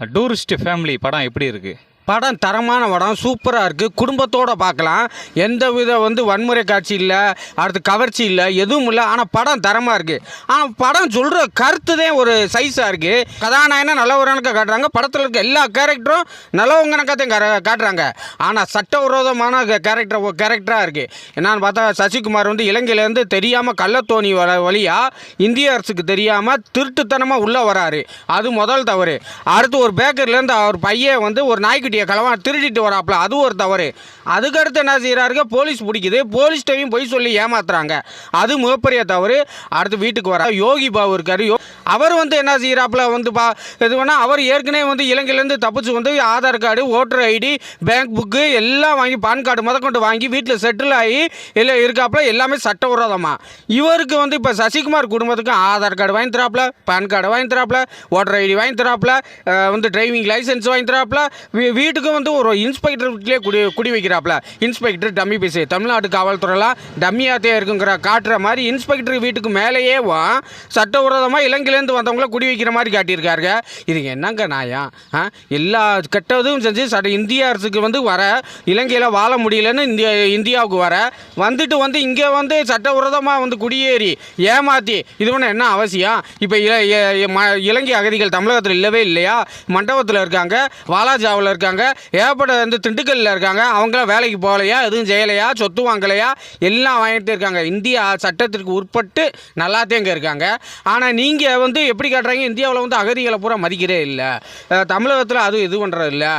Tourist family படம் எப்படி இருக்குது படம் தரமான படம் சூப்பராக இருக்குது குடும்பத்தோடு பார்க்கலாம். எந்த வித வந்து வன்முறை காட்சி இல்லை அடுத்து கவர்ச்சி இல்லை எதுவும் இல்லை. ஆனால் படம் தரமாக இருக்குது ஆனால் படம் சொல்கிற கருத்து தான் ஒரு சைஸாக இருக்குது கதாநாயகனை நல்லவரனுக்கு காட்டுறாங்க. படத்தில் இருக்க எல்லா கேரக்டரும் நல்லவங்கனக்கத்தையும் காட்டுறாங்க. ஆனால் சட்டவிரோதமான கேரக்டர் கேரக்டராக இருக்குது என்னன்னு பார்த்தா சசிகுமார் வந்து இலங்கையிலேருந்து தெரியாமல் கள்ளத்தோணி வர வழியாக இந்திய அரசுக்கு தெரியாமல் திருட்டுத்தனமாக உள்ளே வராரு. அது முதல் தவறு. அடுத்து ஒரு பேக்கரிலேருந்து அவர் பையன் வந்து ஒரு நாய்க்கு நாய்க்குட்டியை களவா திருடிட்டு வராப்புல. அது ஒரு தவறு. அதுக்கடுத்து என்ன செய்கிறாருங்க போலீஸ் பிடிக்குது. போலீஸ்டையும் போய் சொல்லி ஏமாத்துறாங்க. அது மிகப்பெரிய தவறு. அடுத்து வீட்டுக்கு வர யோகி பாபு இருக்கார். யோ- அவர் வந்து என்ன செய்கிறாப்புல வந்து பா இது வேணால் அவர் ஏற்கனவே வந்து இலங்கையிலேருந்து தப்பிச்சு வந்து Aadhaar card voter ID bank book எல்லாம் வாங்கி பான் கார்டு முதற்கொண்டு வாங்கி வீட்டில் செட்டில் ஆகி இல்லை இருக்காப்புல எல்லாமே சட்டவிரோதமாக இவருக்கு வந்து இப்போ சசிகுமார் குடும்பத்துக்கு ஆதார் கார்டு வாங்கி தராப்புல பான் கார்டு வாங்கி தராப்புல ஓட்டர் ஐடி வாங்கி தராப்புல வந்து டிரைவிங் லைசென்ஸ் வாங்கி தராப்புல வீட்டுக்கும் வீட்டுக்கு வந்து ஒரு இன்ஸ்பெக்டர் வீட்டிலே குடி குடி வைக்கிறாப்புல இன்ஸ்பெக்டர் டம்மி பேசி. தமிழ்நாடு காவல்துறைலாம் டம்மியாகத்தே இருக்குங்கிற காட்டுற மாதிரி இன்ஸ்பெக்டர் வீட்டுக்கு மேலேயே வா. சட்டவிரோதமாக இலங்கையிலேருந்து வந்தவங்கள குடி வைக்கிற மாதிரி காட்டியிருக்காருங்க. இதுங்க என்னங்க நாயம் எல்லா கெட்டதும் செஞ்சு சட்ட இந்திய அரசுக்கு வந்து வர இலங்கையில் வாழ முடியலன்னு இந்தியா இந்தியாவுக்கு வர வந்துட்டு வந்து இங்கே வந்து சட்டவிரோதமாக வந்து குடியேறி ஏமாற்றி இது பண்ண என்ன அவசியம் இப்போ இல ம- இலங்கை அகதிகள் தமிழகத்தில் இல்லவே இல்லையா? மண்டபத்தில் இருக்காங்க வாலாஜாவில் இருக்காங்க ஏகப்பட்ட வந்து திண்டுக்கல்லில் இருக்காங்க. அவங்களாம் வேலைக்கு போகலையா? எதுவும் செய்யலையா? சொத்து வாங்கலையா? எல்லாம் வாங்கிட்டு இருக்காங்க. இந்தியா சட்டத்திற்கு உட்பட்டு நல்லாத்தே இங்கே இருக்காங்க. ஆனால் நீங்கள் வந்து எப்படி காட்டுறாங்க? இந்தியாவில் வந்து அகதிகளை பூரா மதிக்கிறே இல்லை. தமிழகத்தில் அது இது பண்ணுறது இல்லை.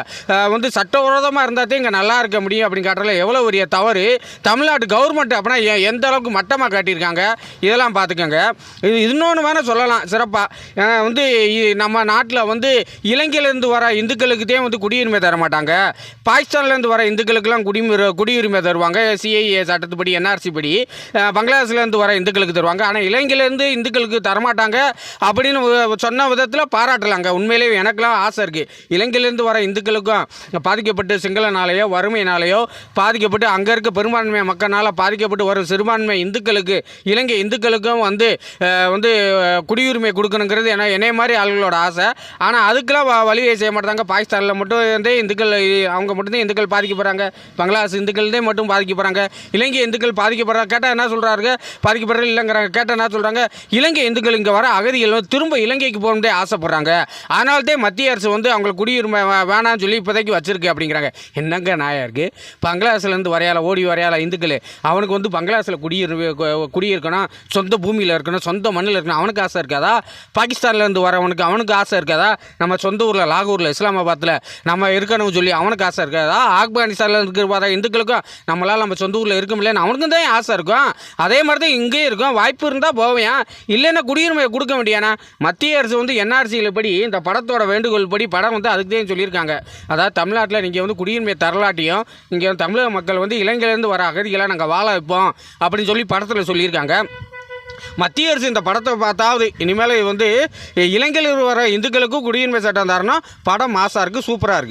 வந்து சட்டவிரோதமாக இருந்தால் இங்கே நல்லா இருக்க முடியும் அப்படின்னு காட்டுறதுல எவ்வளோ பெரிய தவறு? தமிழ்நாட்டு கவர்மெண்ட் அப்படின்னா எந்த அளவுக்கு மட்டமாக காட்டியிருக்காங்க? இதெல்லாம் பார்த்துக்கோங்க இது இன்னொன்று வேணால் சொல்லலாம். சிறப்பாக வந்து நம்ம நாட்டில் வந்து இலங்கையிலேருந்து வர இந்துக்களுக்கு தான் வந்து குடியுரிமை தர மாட்டாங்க பாகிஸ்தான்லேருந்து வர இந்துக்களுக்கெல்லாம் குடிமுறை குடியுரிமை தருவாங்க. சிஐஏ சட்டத்துப்படி என்ஆர்சி படி பங்களாதேஷ்லேருந்து வர இந்துக்களுக்கு தருவாங்க. ஆனால் இலங்கையிலேருந்து இந்துக்களுக்கு தரமாட்டாங்க அப்படின்னு சொன்ன விதத்தில் பாராட்டலாங்க. உண்மையிலேயே எனக்கெல்லாம் ஆசை இருக்குது இலங்கையிலேருந்து வர இந்துக்களுக்கும் பாதிக்கப்பட்டு சிங்களனாலேயோ வறுமையினாலேயோ பாதிக்கப்பட்டு அங்கே இருக்க பெரும்பான்மை மக்களால் பாதிக்கப்பட்டு வரும் சிறுபான்மை இந்துக்களுக்கு இலங்கை இந்துக்களுக்கும் வந்து வந்து குடியுரிமை கொடுக்கணுங்கிறது என்ன என்னைய மாதிரி ஆளுகளோட ஆசை. ஆனால் அதுக்கெல்லாம் வழியை செய்ய மாட்டாங்க. பாகிஸ்தானில் மட்டும் வந்து இருந்தே இந்துக்கள் அவங்க மட்டும்தான் இந்துக்கள் பாதிக்கப்படுறாங்க. பங்களாதேஷ் இந்துக்கள்தே மட்டும் பாதிக்கப்படுறாங்க. இலங்கை இந்துக்கள் பாதிக்கப்படுறாங்க. கேட்டால் என்ன சொல்கிறாங்க பாதிக்கப்படுறது இல்லைங்கிறாங்க. கேட்டால் என்ன சொல்கிறாங்க இலங்கை இந்துக்கள் இங்கே வர அகதிகள் திரும்ப இலங்கைக்கு போகணும்னே ஆசைப்படுறாங்க. அதனால்தான் மத்திய அரசு வந்து அவங்களுக்கு குடியுரிமை வே- வேணாம்னு சொல்லி இப்போதைக்கு வச்சிருக்கு அப்படிங்கிறாங்க. என்னங்க நாயா இருக்குது பங்களாதேஷ்லேருந்து வரையால ஓடி வரையால இந்துக்கள் அவனுக்கு வந்து பங்களாதேஷில் குடியுரிமை குடியிருக்கணும். சொந்த பூமியில் இருக்கணும். சொந்த மண்ணில் இருக்கணும். அவனுக்கு ஆசை இருக்காதா? பாகிஸ்தான்லேருந்து வரவனுக்கு அவனுக்கு ஆசை இருக்காதா? நம்ம சொந்த ஊரில் லாகூரில் இஸ்லாமாபாத்தில் நம்ம இருக்கணும்னு சொல்லி அவனுக்கு ஆசை இருக்காதா ஆப்கானிஸ்தானில் இருக்கிற பார்த்தா இந்துக்களுக்கும் நம்மளால் நம்ம சொந்த ஊரில் இருக்க முடியலன்னு அவனுக்கும் தான் ஆசை இருக்கும். அதே மாதிரி தான் இங்கேயும் இருக்கும். வாய்ப்பு இருந்தால் போவேன். இல்லைன்னா குடியுரிமையை கொடுக்க வேண்டியானா? மத்திய அரசு வந்து என்ஆர்சியில் படி இந்த படத்தோட வேண்டுகோள் படி படம் வந்து அதுக்கு தான் சொல்லியிருக்காங்க. அதாவது தமிழ்நாட்டில் நீங்கள் வந்து குடியுரிமை தரலாட்டியும் இங்கே தமிழக மக்கள் வந்து இலங்கையிலேருந்து வர அகதிகளை நாங்கள் வாழ வைப்போம் அப்படின்னு சொல்லி படத்தில் சொல்லியிருக்காங்க. மத்திய அரசு இந்த படத்தை பார்த்தாவது இனிமேல் வந்து இலங்கையில் வர இந்துக்களுக்கும் குடியுரிமை சட்டம் தரணும். படம் மாசாக இருக்குது சூப்பராக இருக்குது